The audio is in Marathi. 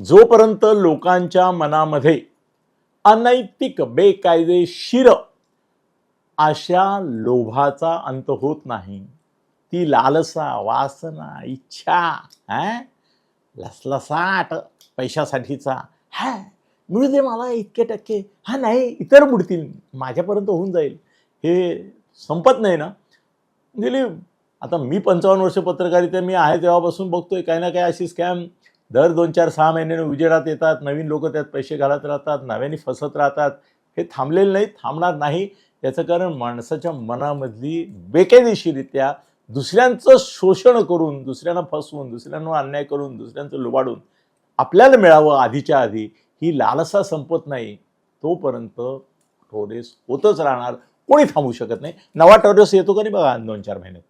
जोपर्यंत लोकांच्या मनामध्ये अनैतिक बेकायदेशीर अशा लोभाचा अंत होत नाही ती लालसा वासना इच्छा है? लसलसाट पैशासाठीचा हा मिळू दे मला इतके टक्के. हा नाही इतर बुडतील माझ्यापर्यंत होऊन जाईल. हे संपत नाही ना. गेली आता मी पंचावन्न वर्ष पत्रकारिता मी आहे तेव्हापासून बघतोय काही ना काही अशी स्कॅम दर दोन चार सहा महिन्याने उजेडात येतात नवीन लोक त्यात पैसे घालत राहतात नव्याने फसत राहतात. हे थांबलेलं नाही थांबणार नाही. याचं कारण माणसाच्या मनामधली बेकायदेशीरित्या दुसऱ्यांचं शोषण करून दुसऱ्यांना फसवून दुसऱ्यांना अन्याय करून दुसऱ्यांचं लुबाडून आपल्याला मिळावं आधीच्या आधी ही लालसा संपत नाही. तोपर्यंत टोरेस होतच राहणार. कोणी थांबू शकत नाही. नवा टोरेस येतो का नाही बघा दोन चार महिन्यात.